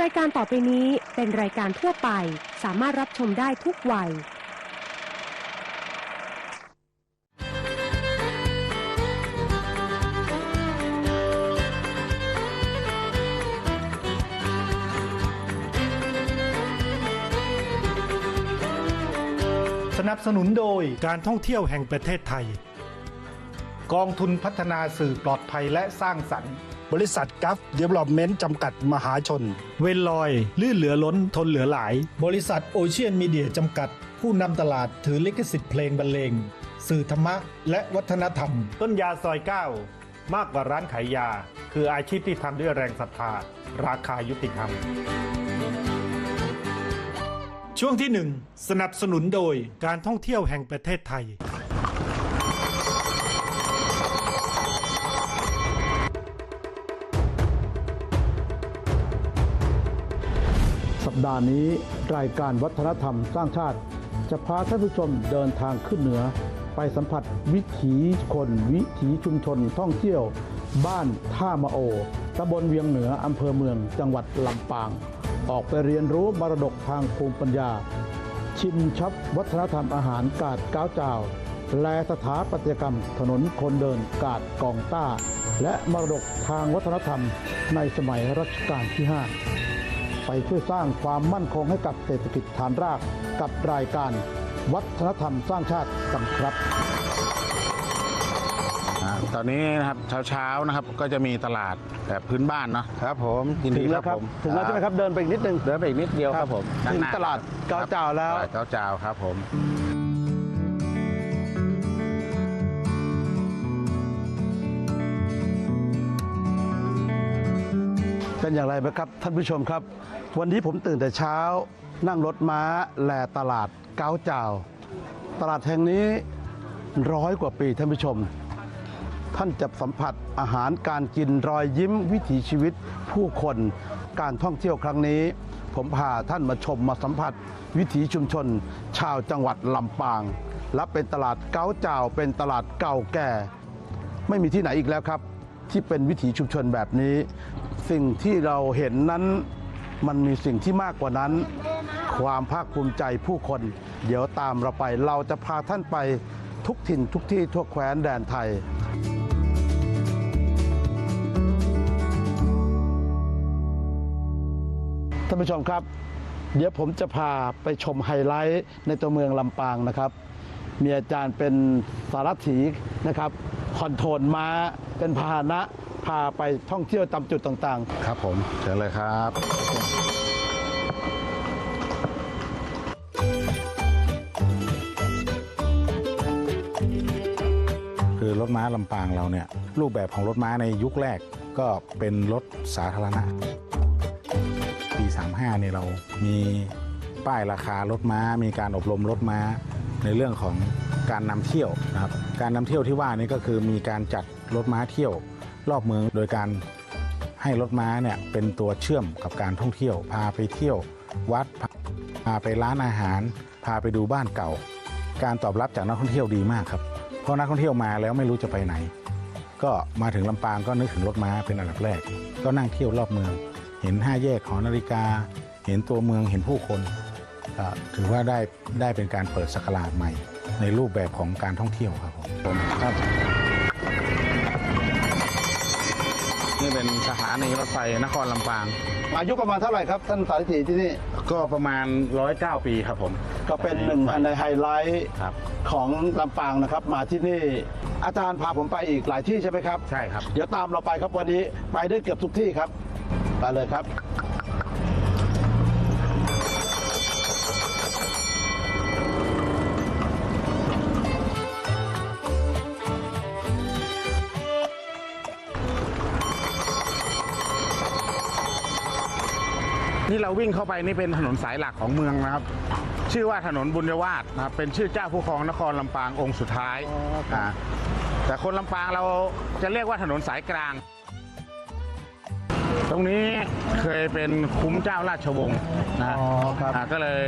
รายการต่อไปนี้เป็นรายการทั่วไป สามารถรับชมได้ทุกวัย สนับสนุนโดยการท่องเที่ยวแห่งประเทศไทย กองทุนพัฒนาสื่อปลอดภัยและสร้างสรรค์ บริษัทกัฟเดเวล็อปเมนต์จำกัดมหาชน เวนลอย ลื่นเหลือล้นทนเหลือหลาย บริษัทโอเชียนมีเดียจำกัด ผู้นำตลาดถือลิขสิทธิ์เพลงบรรเลง สื่อธรรมะ และวัฒนธรรม ต้นยาซอย9มากกว่าร้านขายยา คืออาชีพที่ทำด้วยแรงศรัทธาราคายุติธรรม ช่วงที่ 1 สนับสนุนโดยการท่องเที่ยวแห่งประเทศไทย ดาห์นี้รายการวัฒนธรรมสร้างชาติ จะพาท่านผู้ชมเดินทางขึ้นเหนือ ไปสัมผัสวิถีคน วิถีชุมชนท่องเที่ยว บ้านท่ามะโอตำบลเวียงเหนืออำเภอเมืองจังหวัดลำปาง ออกไปเรียนรู้มรดกทางภูมิปัญญา ชิมช็อปวัฒนธรรมอาหารกาดก้าวจ้าวแลสถาปัตยกรรมถนนคนเดินกาดกองต้า และมรดกทางวัฒนธรรมในสมัยรัชกาลที่ 5 ไปช่วยสร้างความมั่นคงให้กับเศรษฐกิจฐานรากกับรายการ วัฒนธรรมสร้างชาติกันครับอ่าตอนนี้นะครับเช้าๆนะครับก็จะมีตลาดแบบพื้นบ้านเนาะครับผมยินถึดีงแล้วครับผมถึงแล้วใช่ไหมครับเดินไปอีกนิดนึง เดินไปอีกนิดเดียวครับผมถึงด้นหน้ตลาดเกาเจ้าแล้ว ตลาดเก้าเจ้าครับผม เป็นอย่างไรไหมครับ ท่านผู้ชมครับ วันนี้ผมตื่นแต่เช้า นั่งรถม้าแลตลาดเกาเจ้า ตลาดแห่งนี้ร้อยกว่าปีท่านผู้ชม ท่านจะสัมผัสอาหารการกินรอยยิ้มวิถีชีวิตผู้คนการท่องเที่ยวครั้งนี้ ผมพาท่านมาชมมาสัมผัส วิถีชุมชน ชาวจังหวัดลำปาง และเป็นตลาดเก้าเจ้า เป็นตลาดเก่าแก่ ไม่มีที่ไหนอีกแล้วครับ ที่เป็นวิถีชุมชนแบบนี้ สิ่งที่เราเห็นนั้นมันมีสิ่งที่มากกว่านั้น ความภาคภูมิใจผู้คน เดี๋ยวตามเราไปเราจะพาท่านไปทุกถิ่นทุกที่ทั่วแคว้นแดนไทย ท่านผู้ชมครับ เดี๋ยวผมจะพาไปชมไฮไลท์ในตัวเมืองลำปางนะครับ มีอาจารย์เป็นสารถีนะครับคอนโทรลม้าเป็นพาหนะ พาไปท่องเที่ยวตามจุดต่าง ครับผมเชิญเลยครับ คือรถม้าลำปางเราเนี่ยรูปแบบของรถม้าในยุคแรกก็เป็นรถสาธารณะ ปี 35เนี่ยเรามีป้ายราคารถม้า มีการอบรมรถม้าในเรื่องของการนำเที่ยวนะครับ การนำเที่ยวที่ว่านี้ก็คือมีการจัดรถม้าเที่ยว รอบเมืองโดยการให้รถม้าเนี่ยเป็นตัวเชื่อมกับการท่องเที่ยว พาไปเที่ยววัดพาไปร้านอาหาร พาไปดูบ้านเก่า การตอบรับจากนักท่องเที่ยวดีมากครับเพราะนักท่องเที่ยวมาแล้วไม่รู้จะไปไหน ก็มาถึงลำปางก็นึกถึงรถม้าเป็นอันดับแรก ก็นั่งเที่ยวรอบเมือง เห็นห้าแยกหอนาฬิกา เห็นตัวเมืองเห็นผู้คนถือว่าได้ได้เป็นการเปิดสกราชใหม่ ในรูปแบบของการท่องเที่ยวครับผมผมครับ นี่เป็นสถานีรถไฟนครลำปางๆอายุประมาณเท่าไหร่ครับ ท่านสารถีที่นี่ก็ประมาณ 109 ปีครับผมก็เป็นหนึ่งในไฮไลท์ครับของลำปางนะครับ มาที่นี่อาจารย์พาผมไปอีกหลายที่ใช่ไหมครับ ใช่ครับ เดี๋ยวตามเราไปครับวันนี้ไปได้เกือบทุกที่ครับไปเลยครับ นี่เราวิ่งเข้าไปนี่เป็นถนนสายหลักของเมืองนะครับ ชื่อว่าถนนบุญยวาสนะครับเป็นชื่อเจ้าผู้ครองนครลำปางองค์สุดท้ายอ๋อครับาแต่คนลำปางเราจะเรียกว่าถนนสายกลาง ตรงนี้เคยเป็นคุ้มเจ้าราชวงศ์นะฮะอ๋อครับ อ่าก็เลย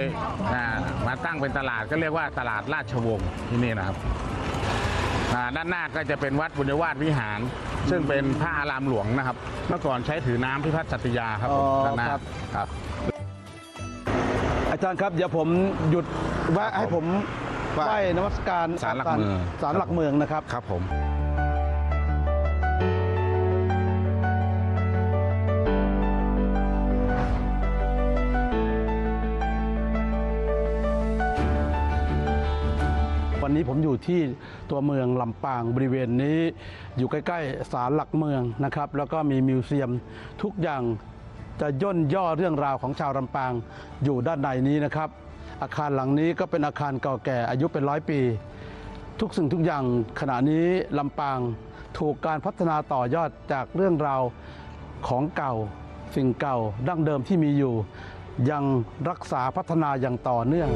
อ่ามาตั้งเป็นตลาดก็เรียกว่าตลาดราชวงศ์ที่นี่นะครับอ่าด้านหน้าก็จะเป็นวัดบุญยวาสวิหาร ซึ่งเป็นพระอารามหลวงนะครับ เมื่อก่อนใช้ถือน้ำพิพัฒน์สัตยาครับผมอ๋อด้านหน้าครับ ครับ อาจารย์ครับเดี๋ยวผมหยุดแวะให้ผมไหว้ไหว้นมัสการศาลหลักเมืองศาลหลักเมืองนะครับ ครับผมวันนี้ผมอยู่ที่ตัวเมืองลำปางบริเวณนี้ อยู่ใกล้ ๆ ศาลหลักเมืองนะครับ แล้วก็มีมิวเซียมทุกอย่าง จะย่นย่อเรื่องราวของชาวลำปางอยู่ด้านในนี้นะครับ อาคารหลังนี้ก็เป็นอาคารเก่าแก่อายุเป็นร้อยปี ทุกสิ่งทุกอย่างขณะนี้ลำปางถูกการพัฒนาต่อยอดจากเรื่องราวของเก่า สิ่งเก่าดั้งเดิมที่มีอยู่ ยังรักษาพัฒนาอย่างต่อเนื่อง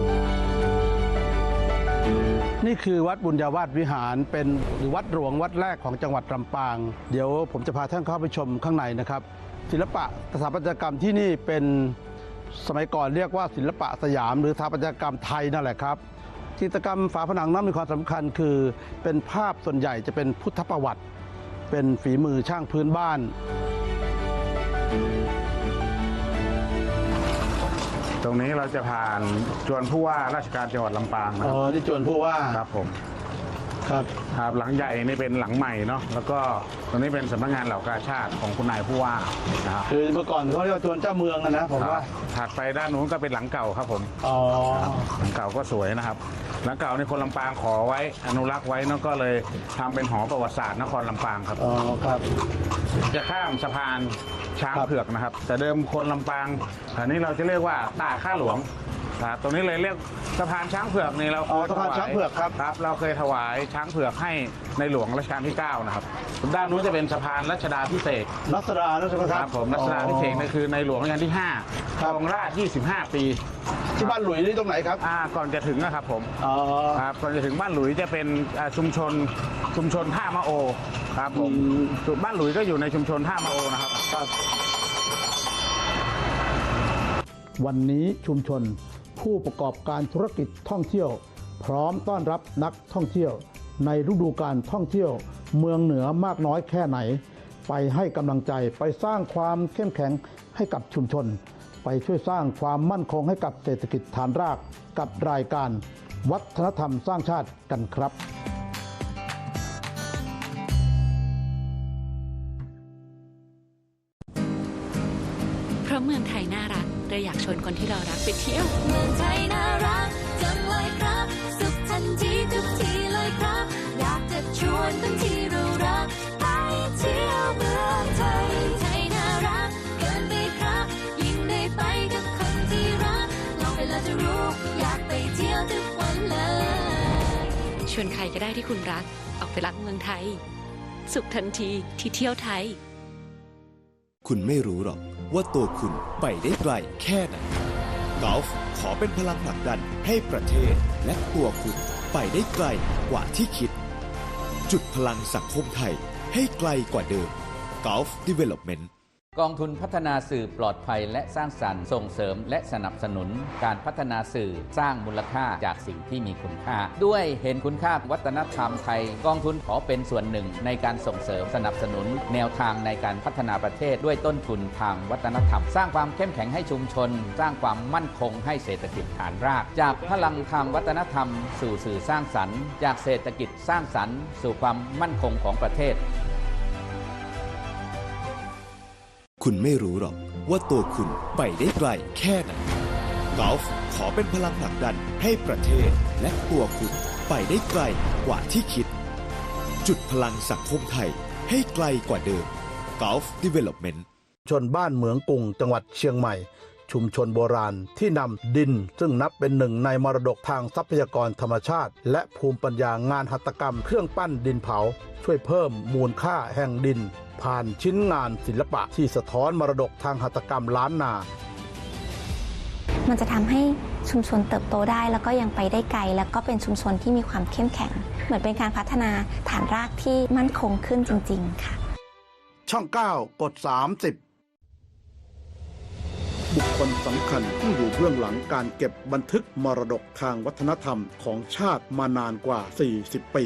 นี่คือวัดบุญญาวาสวิหารเป็นหรือวัดหลวงวัดแรกของจังหวัดลำปาง เดี๋ยวผมจะพาท่านเข้าไปชมข้างในนะครับ ศิลปะสถาปัตยกรรมที่นี่เป็นสมัยก่อนเรียกว่าศิลปะสยาม หรือสถาปัตยกรรมไทยนั่นแหละครับจิตรกรรมฝาผนังนั้นมีความสำคัญคือ เป็นภาพส่วนใหญ่จะเป็นพุทธประวัติ เป็นฝีมือช่างพื้นบ้าน ตรงนี้เราจะผ่านจวนผู้ว่าราชการจังหวัดลำปางนะอ๋คอรับที่จวนผู้ว่าครับผม ครับครับหลังใหญ่นี่เป็นหลังใหม่เนาะแล้วก็ตรงนี้เป็นสำนักงานเหล่ากาชาติของคุณนายผู้ว่านะครับคือเมื่อก่อนเขาเรียกว่าจวนเจ้าเมืองอะนะผมว่าถัดไปด้านนู้นก็เป็นหลังเก่าครับผมอ๋อหลังเก่าก็สวยนะครับ หลังเก่าในคนลำปางขอไว้อนุรักษ์ไว้เนอะก็เลยทำเป็นหอประวัติศาสตร์นครลำปางครับ อ๋อครับ จะข้ามสะพานช้างครับ เผือกนะครับ แต่เดิมคนลำปางอันนี้เราจะเรียกว่าตาข้าหลวง ครับตรงนี้เลยเรียกสะพานช้างเผือกนี่เราอ๋อเคยสะพานช้างเผือกครับครับ เราเคยถวายช้างเผือกให้ในหลวงรัชกาลที่ 9 นะครับ ด้านนู้นจะเป็นสะพานรัชดาพิเศษกรัศดาแล้วใช่ไหมคครัรับ บผมรัชดาพิเศษกนี่คือในหลวงรัชกาลที่5คครัรบ องราช25 ปีที่บ้านหลุยนี่ตรงไหนครับอ่าก่อนจะถึงนะครับผมอ๋อครับก่อนจะถึงบ้านหลุยจะเป็นอ่าชุมชนชุมชนท่ามะโอครับผมอืมบ้านหลุยก็อยู่ในชุมชนท่ามะโอนะครับ วันนี้ชุมชน ผู้ประกอบการธุรกิจท่องเที่ยว พร้อมต้อนรับนักท่องเที่ยว ในฤดูการท่องเที่ยว เมืองเหนือมากน้อยแค่ไหน ไปให้กำลังใจไปสร้างความเข้มแข็งให้กับชุมชน ไปช่วยสร้างความมั่นคงให้กับเศรษฐกิจฐานรากกับรายการ วัฒนธรรมสร้างชาติกันครับ ก็ได้ที่คุณรัก ออกไปรักเมืองไทย สุขทันทีที่เที่ยวไทย คุณไม่รู้หรอกว่าตัวคุณไปได้ไกลแค่ไหนกอล์ฟขอเป็นพลังผลักดันให้ประเทศและตัวคุณไปได้ไกลกว่าที่คิด จุดพลังสังคมไทยให้ไกลกว่าเดิม Golf Development กองทุนพัฒนาสื่อปลอดภัยและสร้างสรรค์ส่งเสริมและสนับสนุนการพัฒนาสื่อสร้างมูลค่าจากสิ่งที่มีคุณค่า ด้วยเห็นคุณค่าวัฒนธรรมไทย กองทุนขอเป็นส่วนหนึ่งในการส่งเสริมสนับสนุน แนวทางในการพัฒนาประเทศด้วยต้นทุนทางวัฒนธรรม สร้างความเข้มแข็งให้ชุมชน สร้างความมั่นคงให้เศรษฐกิจฐานราก จากพลังทางวัฒนธรรม สู่สื่อสร้างสรรค์ จากเศรษฐกิจสร้างสรรค์ สู่ความมั่นคงของประเทศ คุณไม่รู้หรอกว่าตัวคุณไปได้ไกลแค่ไหนกอล์ฟขอเป็นพลังผลักดันให้ประเทศและตัวคุณไปได้ไกลกว่าที่คิด จุดพลังสังคมไทยให้ไกลกว่าเดิม Golf Development ชนบ้านเหมืองกุงจังหวัดเชียงใหม่ ชุมชนโบราณ ที่นำดิน ซึ่งนับเป็นหนึ่งในมรดกทางทรัพยากรธรรมชาติ และภูมิปัญญางานหัตถกรรมเครื่องปั้นดินเผา ช่วยเพิ่มมูลค่าแห่งดิน ผ่านชิ้นงานศิลปะที่สะท้อนมรดกทางหัตถกรรมล้านนา มันจะทำให้ชุมชนเติบโตได้แล้วก็ยังไปได้ไกล แล้วก็เป็นชุมชนที่มีความเข้มแข็ง เหมือนเป็นการพัฒนาฐานรากที่มั่นคงขึ้นจริง ๆ ค่ะ ช่อง 9 กด 30 บุคคลสำคัญผู้อยู่เบื้องหลังการเก็บบันทึกมรดกทางวัฒนธรรมของชาติมานานกว่า 40 ปี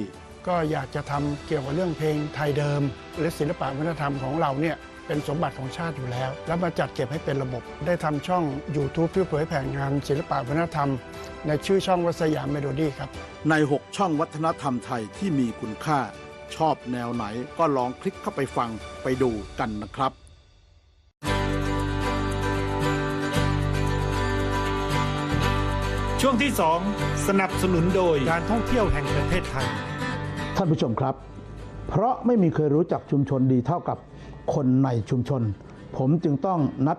ก็อยากจะทำเกี่ยวกับเรื่องเพลงไทยเดิม และศิลปะวัฒนธรรมของเราเนี่ยเป็นสมบัติของชาติอยู่แล้ว แล้วมาจัดเก็บให้เป็นระบบ ได้ทำช่อง YouTube เพื่อเผยแผ่งานศิลปะวัฒนธรรม ในชื่อช่องวัสยามเมโลดี้ครับ ใน 6 ช่องวัฒนธรรมไทยที่มีคุณค่า ชอบแนวไหนก็ลองคลิกเข้าไปฟังไปดูกันนะครับ ช่วงที่ 2 สนับสนุนโดยการท่องเที่ยวแห่งประเทศไทย ท่านผู้ชมครับ เพราะไม่มีเคยรู้จักชุมชนดีเท่ากับคนในชุมชน ผมจึงต้องนัด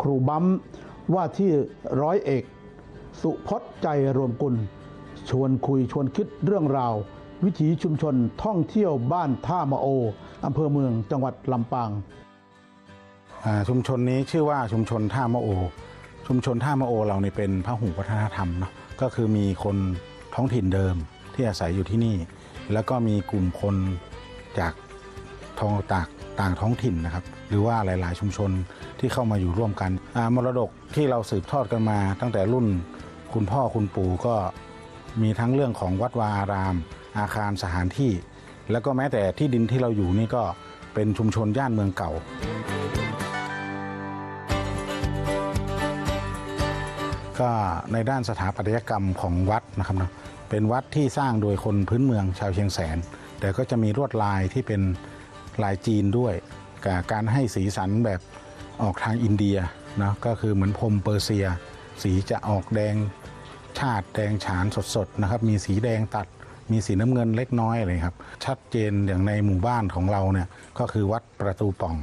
ครูบัมว่าที่ร้อยเอก สุพจน์ใจรวมกุล ชวนคุยชวนคิดเรื่องราว วิถีชุมชนท่องเที่ยวบ้านท่ามะโออำเภอเมืองจังหวัดลำปาง อ่าชุมชนนี้ชื่อว่าชุมชนท่ามะโอ ชุมชนท่ามะโอเราเนี่ยเป็นพระหุวัฒนธรรมเนาะก็คือมีคนท้องถิ่นเดิมที่อาศัยอยู่ที่นี่ แล้วก็มีกลุ่มคนจากทองตากต่างท้องถิ่นนะครับ หรือว่าหลาย ๆ ชุมชนที่เข้ามาอยู่ร่วมกันมรดกที่เราสืบทอดกันมา ตั้งแต่รุ่นคุณพ่อคุณปู่ก็มีทั้งเรื่องของวัดวาอาราม อาคารสถานที่ แล้วก็แม้แต่ที่ดินที่เราอยู่นี่ก็เป็นชุมชนย่านเมืองเก่า ก็ในด้านสถาปัตยกรรมของวัดนะครับเนาะเป็นวัดที่สร้างโดยคนพื้นเมืองชาวเชียงแสน แต่ก็จะมีลวดลายที่เป็นลายจีนด้วยกับการให้สีสันแบบออกทางอินเดียนะก็คือเหมือนพรมเปอร์เซีย สีจะออกแดงชาติแดงฉานสดๆนะครับมีสีแดงตัด มีสีน้ำเงินเล็กน้อยอะไรครับ ชัดเจนอย่างในหมู่บ้านของเราเนี่ยก็คือวัดประตูป่อง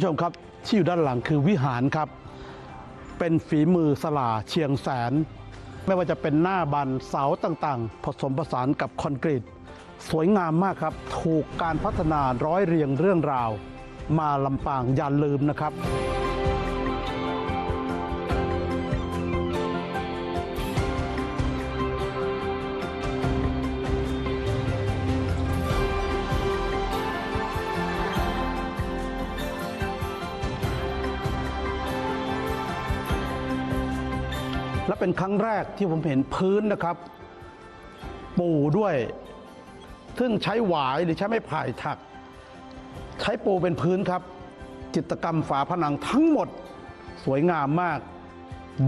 ผู้ชมครับที่อยู่ด้านหลังคือวิหารครับ เป็นฝีมือสลาเชียงแสน ไม่ว่าจะเป็นหน้าบันเสาต่างๆ ผสมผสานกับคอนกรีต สวยงามมากครับ ถูกการพัฒนาร้อยเรียงเรื่องราว มาลำปางอย่าลืมนะครับ และเป็นครั้งแรกที่ผมเห็นพื้นนะครับ ปูด้วย ซึ่งใช้หวายหรือใช้ไม้ไผ่ถัก ใช้ปูเป็นพื้นครับ จิตกรรมฝาผนังทั้งหมดสวยงามมาก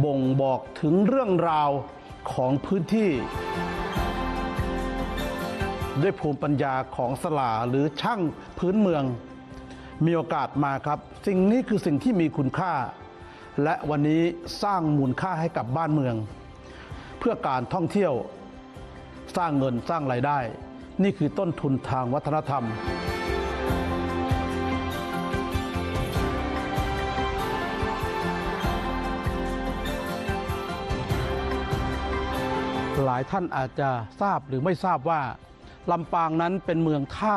บ่งบอกถึงเรื่องราวของพื้นที่ ด้วยภูมิปัญญาของสลาหรือช่างพื้นเมือง มีโอกาสมาครับ สิ่งนี้คือสิ่งที่มีคุณค่า และวันนี้สร้างมูลค่าให้กับบ้านเมือง เพื่อการท่องเที่ยวสร้างเงินสร้างรายได้ นี่คือต้นทุนทางวัฒนธรรม หลายท่านอาจจะทราบหรือไม่ทราบว่าลำปางนั้นเป็นเมืองท่า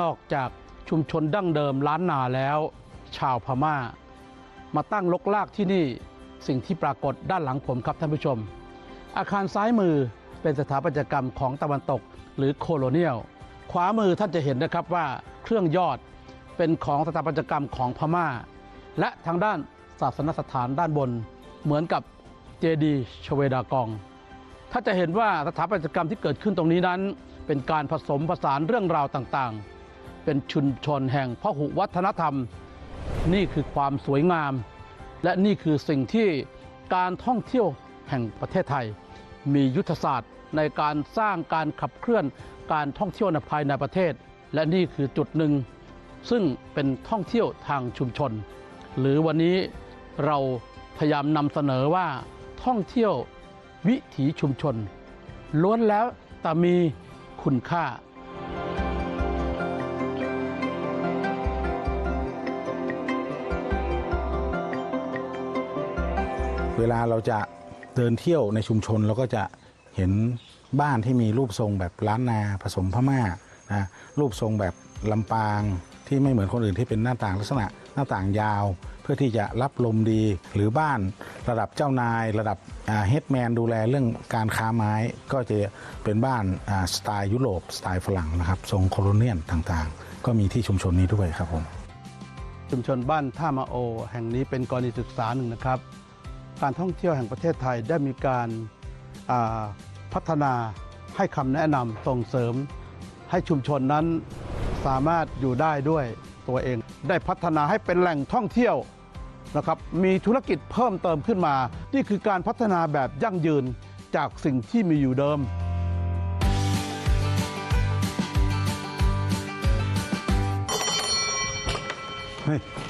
นอกจากชุมชนดั้งเดิมล้านนาแล้ว ชาวพม่า มาตั้งลกลากที่นี่สิ่งที่ปรากฏด้านหลังผมครับท่านผู้ชม อาคารซ้ายมือเป็นสถาปัตยกรรมของตะวันตกหรือโคโลเนียล ขวามือท่านจะเห็นนะครับว่าเครื่องยอดเป็นของสถาปัตยกรรมของพม่า และทางด้านศาสนสถานด้านบน เหมือนกับเจดีย์ชเวดากอง ถ้าจะเห็นว่าสถาปัตยกรรมที่เกิดขึ้นตรงนี้นั้น เป็นการผสมผสานเรื่องราวต่างๆ เป็นชุมชนแห่งพหุวัฒนธรรม นี่คือความสวยงาม และนี่คือสิ่งที่การท่องเที่ยวแห่งประเทศไทย มียุทธศาสตร์ในการสร้างการขับเคลื่อนการท่องเที่ยวในภายในประเทศ และนี่คือจุดหนึ่ง ซึ่งเป็นท่องเที่ยวทางชุมชน หรือวันนี้เราพยายามนำเสนอว่าท่องเที่ยววิถีชุมชน ล้วนแล้วแต่มีคุณค่า เวลาเราจะเดินเที่ยวในชุมชนเราก็จะเห็นบ้านที่มีรูปทรงแบบล้านนาผสมพม่านะรูปทรงแบบลำปางที่ไม่เหมือนคนอื่นที่เป็นหน้าต่างลักษณะหน้าต่างยาว เพื่อที่จะรับลมดีหรือบ้านระดับเจ้านาย ระดับเฮดแมนดูแลเรื่องการค้าไม้ก็จะเป็นบ้านสไตล์ยุโรปสไตล์ฝรั่งนะครับทรงโคโลเนียนต่างๆ ก็มีที่ชุมชนนี้ด้วยครับผมชุมชนบ้านท่ามาโอ แห่งนี้เป็นกรณีศึกษาหนึ่งนะครับ การท่องเที่ยวแห่งประเทศไทยได้มีการาพัฒนาให้คำแนะนำส่งเสริม ให้ชุมชนนั้นสามารถอยู่ได้ด้วยตัวเอง ได้พัฒนาให้เป็นแหล่งท่องเที่ยวนะครับมีธุรกิจเพิ่มเติมขึ้นมา นี่คือการพัฒนาแบบยั่งยืนจากสิ่งที่มีอยู่เดิมอา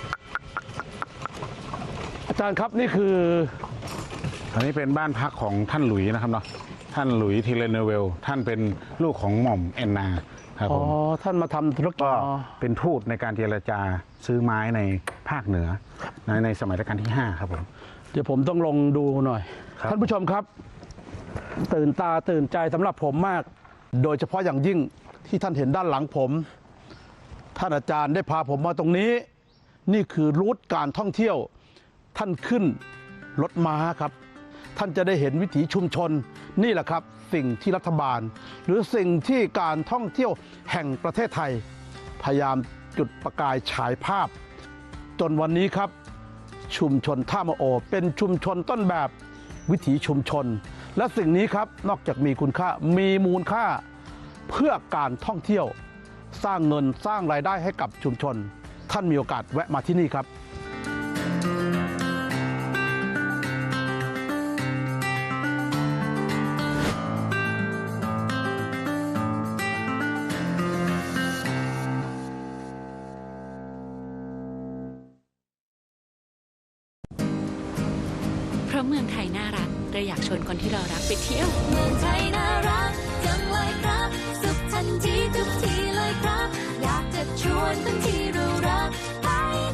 จารย์ครับนี่คืออันนี้เป็นบ้านพักของท่านหลุยส์นะครับเนาะท่านหลุยส์ทีเลเนเวล ท่านเป็นลูกของหม่อมแอนนาครับอ๋ผอมท่านมาทำธุรกิจก็อ๋อเป็นทูตในการเจรจาซื้อไม้ในภาคเหนือในในสมัยรัชกาลที่ 5 ครับผม เดี๋ยวผมต้องลงดูหน่อย ครับ ท่านผู้ชมครับ ตื่นตาตื่นใจสำหรับผมมาก โดยเฉพาะอย่างยิ่งที่ท่านเห็นด้านหลังผม ท่านอาจารย์ได้พาผมมาตรงนี้ นี่คือรูทการท่องเที่ยว ท่านขึ้นรถม้าครับ ท่านจะได้เห็นวิถีชุมชนนี่แหละครับ สิ่งที่รัฐบาล หรือสิ่งที่การท่องเที่ยวแห่งประเทศไทย พยายามจุดประกายฉายภาพ จนวันนี้ครับ ชุมชนท่ามะโอ เป็นชุมชนต้นแบบวิถีชุมชน และสิ่งนี้ครับนอกจากมีคุณค่ามีมูลค่าเพื่อการท่องเที่ยว สร้างเงินสร้างรายได้ให้กับชุมชน ท่านมีโอกาสแวะมาที่นี่ครับ ราะเมืองไทยน่ารักเราอยากชวนคนที่เรารักไปเที่ยว เมืองไทยน่ารักจังเลยครับ สุขทันทีทุกทีเลยครับ อยากจะชวนคนที่เรารัก ไป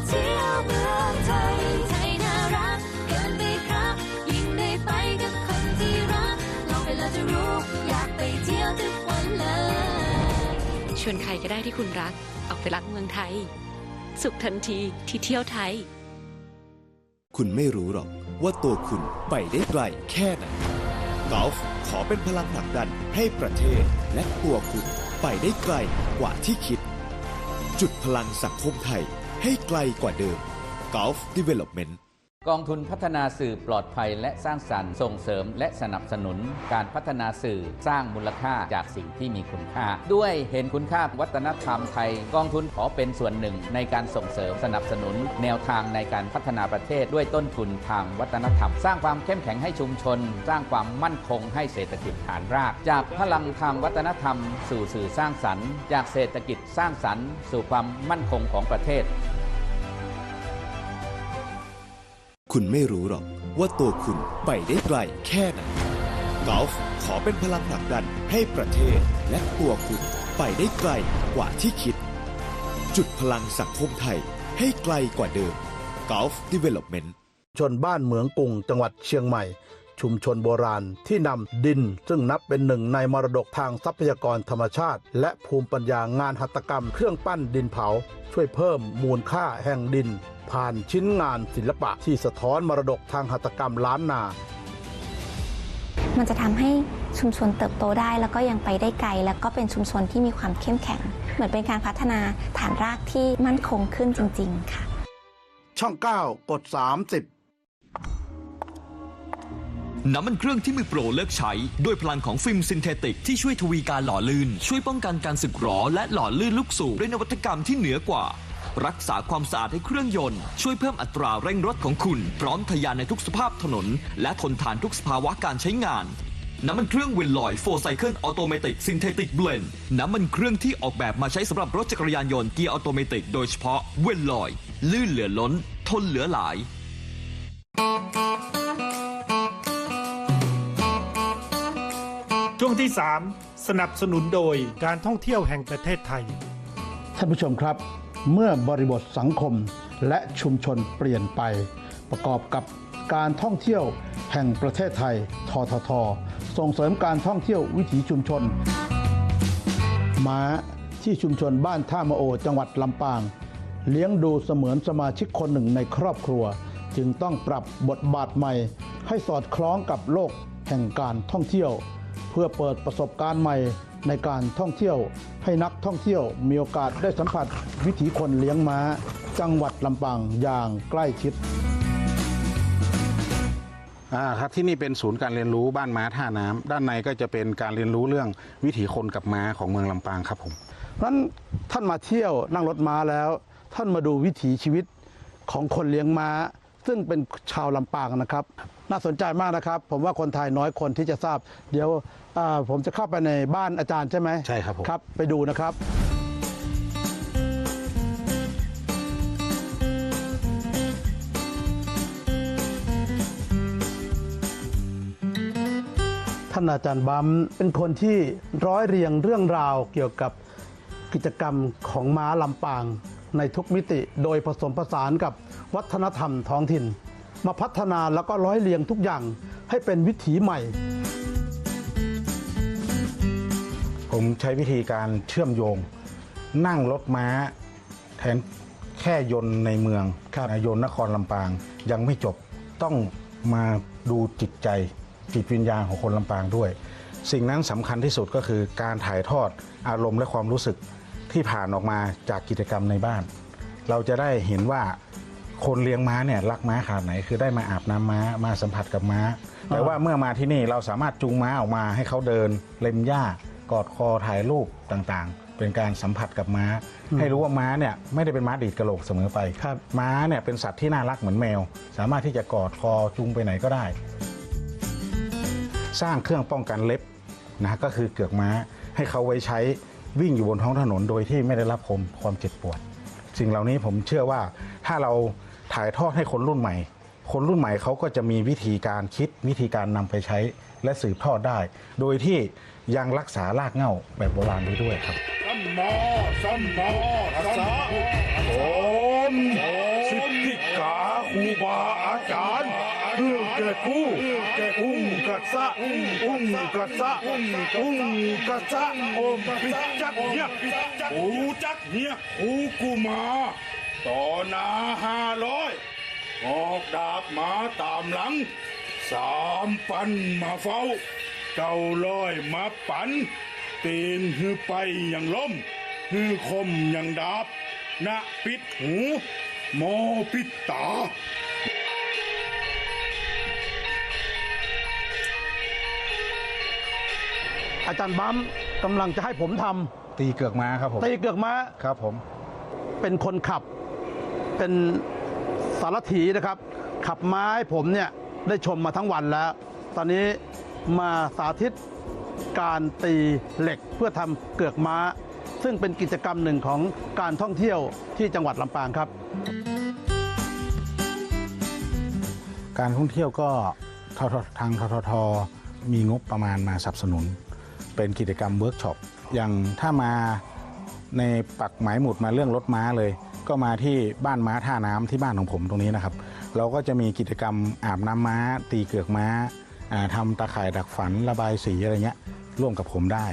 เที่ยวเมืองไทยไทยน่ารักเกินไปครับ ยิ่งได้ไปกับคนที่รักลองไปแล้วจะรู้ อยากไปเที่ยวทุกวันเลย ชวนใครก็ได้ที่คุณรัก ออกไปรักเมืองไทย สุขทันทีที่เที่ยวไทย คุณไม่รู้หรอก ว่าตัวคุณไปได้ไกลแค่ไหนกอล์ฟขอเป็นพลังผลักดันให้ประเทศและตัวคุณไปได้ไกลกว่าที่คิด จุดพลังสังคมไทยให้ไกลกว่าเดิม Gulf Development กองทุนพัฒนาสื่อปลอดภัยและสร้างสรรค์ส่งเสริมและสนับสนุนการพัฒนาสื่อสร้างมูลค่าจากสิ่งที่มีคุณค่า ด้วยเห็นคุณค่าวัฒนธรรมไทย กองทุนขอเป็นส่วนหนึ่งในการส่งเสริมสนับสนุน แนวทางในการพัฒนาประเทศด้วยต้นทุนทางวัฒนธรรม สร้างความเข้มแข็งให้ชุมชน สร้างความมั่นคงให้เศรษฐกิจฐานราก จากพลังทางวัฒนธรรม สู่สื่อสร้างสรรค์ จากเศรษฐกิจสร้างสรรค์ สู่ความมั่นคงของประเทศ คุณไม่รู้หรอกว่าตัวคุณไปได้ไกลแค่ไหนกอล์ฟขอเป็นพลังผลักดันให้ประเทศและตัวคุณไปได้ไกลกว่าที่คิด จุดพลังสังคมไทยให้ไกลกว่าเดิม Gulf Development ชนบ้านเหมืองกุงจังหวัดเชียงใหม่ ชุมชนโบราณที่นำดิน ซึ่งนับเป็นหนึ่งในมรดกทางทรัพยากรธรรมชาติ และภูมิปัญญางานหัตถกรรมเครื่องปั้นดินเผา ช่วยเพิ่มมูลค่าแห่งดิน ผ่านชิ้นงานศิลปะที่สะท้อนมรดกทางหัตถกรรมล้านนา มันจะทำให้ชุมชนเติบโตได้แล้วก็ยังไปได้ไกล แล้วก็เป็นชุมชนที่มีความเข้มแข็ง เหมือนเป็นการพัฒนาฐานรากที่มั่นคงขึ้นจริง ๆ ค่ะ ช่อง 9 กด 30น้ำมันเครื่องที่มือโปรเลิกใช้ด้วยพลังของฟิล์มซินเทติกที่ช่วยทวีการหล่อลื่น ช่วยป้องกันการสึกหรอและหล่อลื่นลูกสูบด้วยนวัตกรรมที่เหนือกว่า รักษาความสะอาดให้เครื่องยนต์ ช่วยเพิ่มอัตราเร่งรถของคุณ พร้อมทะยานในทุกสภาพถนน และทนทานทุกสภาวะการใช้งาน น้ำมันเครื่องเวนลอยโฟไซเคิลออโตเมติกซินเทติกเบลนน้ำมันเครื่องที่ออกแบบมาใช้สำหรับรถจักรยานยนต์เกียร์ออโตเมติกโดยเฉพาะเวนลอย ลื่นเหลือล้น ทนเหลือหลายช่วงที่ 3 สนับสนุนโดยการท่องเที่ยวแห่งประเทศไทย ท่านผู้ชมครับ เมื่อบริบทสังคมและชุมชนเปลี่ยนไป ประกอบกับการท่องเที่ยวแห่งประเทศไทยททท ส่งเสริมการท่องเที่ยววิถีชุมชน ม้าที่ชุมชนบ้านท่ามะโอ จังหวัดลำปาง เลี้ยงดูเสมือนสมาชิกคนหนึ่งในครอบครัว จึงต้องปรับบทบาทใหม่ ให้สอดคล้องกับโลกแห่งการท่องเที่ยว เพื่อเปิดประสบการณ์ใหม่ในการท่องเที่ยว ให้นักท่องเที่ยวมีโอกาสได้สัมผัสวิถีคนเลี้ยงม้า จังหวัดลำปางอย่างใกล้ชิดอ่าครับที่นี่เป็นศูนย์การเรียนรู้บ้านม้าท่าน้ำด้านในก็จะเป็นการเรียนรู้เรื่องวิถีคนกับม้าของเมืองลำปางครับผมเพราะฉะนั้นท่านมาเที่ยวนั่งรถม้าแล้ว ท่านมาดูวิถีชีวิตของคนเลี้ยงม้า ซึ่งเป็นชาวลำปางนะครับ น่าสนใจมากนะครับ ผมว่าคนไทยน้อยคนที่จะทราบ เดี๋ยวอ่าผมจะเข้าไปในบ้านอาจารย์ใช่ไหมใช่ครับผมครับ ไปดูนะครับท่านอาจารย์บัมเป็นคนที่ร้อยเรียงเรื่องราวเกี่ยวกับ กิจกรรมของม้าลำปาง ในทุกมิติโดยผสมผสานกับวัฒนธรรมท้องถิ่น มาพัฒนาแล้วก็ร้อยเรียงทุกอย่างให้เป็นวิถีใหม่ ผมใช้วิธีการเชื่อมโยง นั่งรถม้า แทนแค่ยนต์ในเมืองนะยนต์นครลำปางยังไม่จบต้องมาดูจิตใจจิตวิญญาณของคนลำปางด้วย สิ่งนั้นสำคัญที่สุดก็คือการถ่ายทอดอารมณ์และความรู้สึก ที่ผ่านออกมาจากกิจกรรมในบ้าน เราจะได้เห็นว่าคนเลี้ยงม้าเนี่ยรักม้าขนาดไหนคือได้มาอาบน้ำม้ามาสัมผัสกับม้า แต่ว่าเมื่อมาที่นี่เราสามารถจูงม้าออกมาให้เขาเดิน เล็มหญ้ากอดคอถ่ายรูปต่างๆ เป็นการสัมผัสกับม้าอืมให้รู้ว่าม้าเนี่ยไม่ได้เป็นม้าดีดกระโหลกเสมอไปม้าเนี่ยเป็นสัตว์ที่น่ารักเหมือนแมว สามารถที่จะกอดคอจูงไปไหนก็ได้ สร้างเครื่องป้องกันเล็บนะก็คือเกือกม้าให้เขาไว้ใช้ วิ่งอยู่บนท้องถนนโดยที่ไม่ได้รับความความเจ็บปวด สิ่งเหล่านี้ผมเชื่อว่าถ้าเราถ่ายทอดให้คนรุ่นใหม่ คนรุ่นใหม่เขาก็จะมีวิธีการคิดวิธีการนำไปใช้และสืบทอดได้ โดยที่ยังรักษารากเหง้าแบบโบราณไว้ด้วยครับสัมมาสัมมาสัมพุทธสิทธิกาครูบาอาจารย์เพื่อแก่ผู้ แก่อุ้งกัสสะอุ้งกัสสะอุ้งกัสสะโอมปิดจักเนี่ยอูจักเนี่ยอูกูมาต่อหนาห้าร้อยออกดาบมาตามหลัง สามปันมาเฝ้า เจ้าลอยมาปันตีนฮือไปอย่างล้มฮือคมอย่างดาบณปิดหูโมปิดตา อาจารย์บัมกำลังจะให้ผมทตีเกือกม้าครับผมำตีเกือกม้าครับผม เป็นคนขับ เป็นสารถีนะครับ ขับม้าให้ผมเนี่ยได้ชมมาทั้งวันแล้ว ตอนนี้มาสาธิตการตีเหล็กเพื่อทำเกือกม้า ซึ่งเป็นกิจกรรมหนึ่งของการท่องเที่ยวที่จังหวัดลำปางครับ การท่องเที่ยวก็ทททางทททมีงบประมาณมาสนับสนุน เป็นกิจกรรมเวิร์กช็อปอย่างถ้ามาในปักหมายหมุดมาเรื่องรถม้าเลย ก็มาที่บ้านม้าท่าน้ำที่บ้านของผมตรงนี้นะครับ เราก็จะมีกิจกรรมอาบน้ำม้า ตีเกือกม้าอ่าทำตาข่ายดักฝันระบายสีอะไรเงี้ยร่วมกับผมได้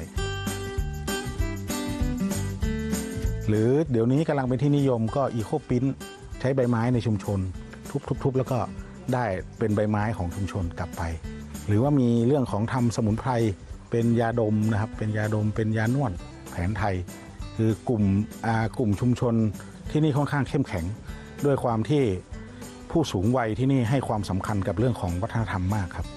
หรือเดี๋ยวนี้กำลังเป็นที่นิยมก็อีโคปิ้นใช้ใบไม้ในชุมชน ทุบๆๆแล้วก็ได้เป็นใบไม้ของชุมชนกลับไป หรือว่ามีเรื่องของทำสมุนไพร เป็นยาดมนะครับ เป็นยาดมเป็นยานวดแผนไทย คือกลุ่มกลุ่มชุมชนที่นี่ค่อนข้างเข้มแข็ง ด้วยความที่ผู้สูงวัยที่นี่ให้ความสำคัญกับเรื่องของวัฒนธรรมมากครับ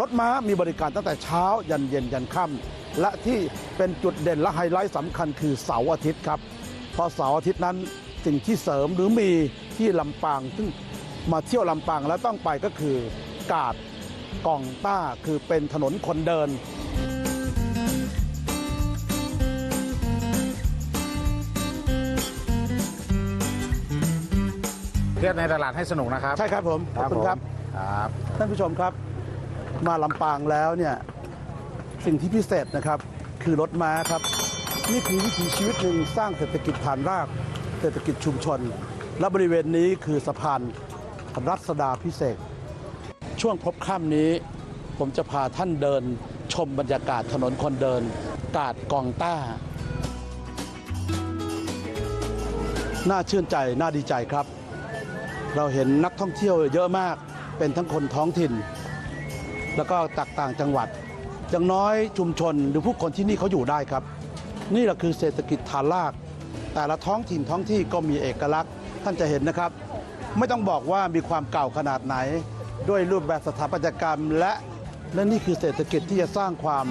รถม้ามีบริการตั้งแต่เช้ายันเย็นยันค่ำ และที่เป็นจุดเด่นและไฮไลท์สำคัญคือเสาร์อาทิตย์ครับเพราะเสาร์อาทิตย์นั้นสิ่งที่เสริมหรือมีที่ลำปางซึ่งมาเที่ยวลำปางแล้วต้องไปก็คือกาดกองต้าคือเป็นถนนคนเดินเที่ยวในตลาดให้สนุกนะครับ ใช่ครับผม ขอบคุณครับ ครับ ท่านผู้ชมครับ มาลำปางแล้วเนี่ย สิ่งที่พิเศษนะครับคือรถม้าครับ นี่คือวิถีชีวิตหนึ่งสร้างเศรษฐกิจฐานราก เศรษฐกิจชุมชน และบริเวณนี้คือสะพานรัศดาพิเศษ ช่วงพบค่ำนี้ ผมจะพาท่านเดิน ชมบรรยากาศถนนคนเดิน กาดกองต้า น่าชื่นใจ น่าดีใจครับ เราเห็นนักท่องเที่ยวเยอะมากเป็นทั้งคนท้องถิ่น แล้วก็จากต่างจังหวัด อย่างน้อยชุมชนหรือผู้คนที่นี่เขาอยู่ได้ครับ นี่แหละคือเศรษฐกิจฐานราก แต่ละท้องถิ่นท้องที่ก็มีเอกลักษณ์ ท่านจะเห็นนะครับ ไม่ต้องบอกว่ามีความเก่าขนาดไหน ด้วยรูปแบบสถาปัตยกรรม และและนี่คือเศรษฐกิจที่จะสร้างความ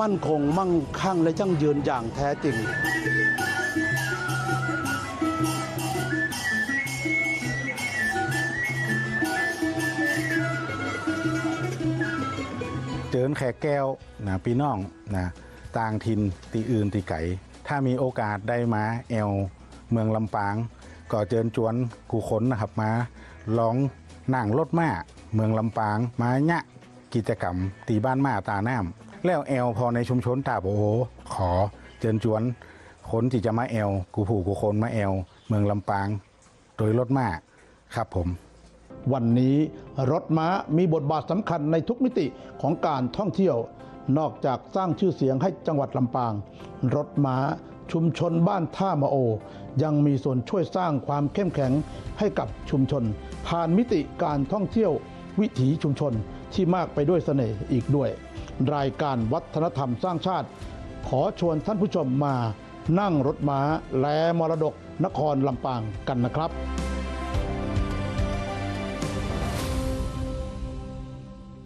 มั่นคงมั่งคั่งและยั่งยืนอย่างแท้จริง แขกแก้วนะพี่น้องนะต่างถิ่นตีอื่นตีไก่ ถ้ามีโอกาสได้มาแอลเมืองลำปาง ก็เจิญจวนกูขนนะครับมาลองนั่งรถม้าเมืองลำปาง มาเนี่ยกิจกรรม ตีบ้านม้าตาน้ำแล้วแอลพอในชุมชนตาโอโหขอเจิญจวนคนที่จะมาแอลกูผูกูคนมาแอลเมืองลำปาง โดยรถม้าครับผม วันนี้รถม้ามีบทบาทสำคัญในทุกมิติของการท่องเที่ยว นอกจากสร้างชื่อเสียงให้จังหวัดลำปาง รถม้าชุมชนบ้านท่ามะโอ ยังมีส่วนช่วยสร้างความเข้มแข็งให้กับชุมชน ผ่านมิติการท่องเที่ยววิถีชุมชนที่มากไปด้วยเสน่ห์อีกด้วย รายการวัฒนธรรมสร้างชาติ ขอชวนท่านผู้ชมมานั่งรถม้า และมรดกนครลำปางกันนะครับ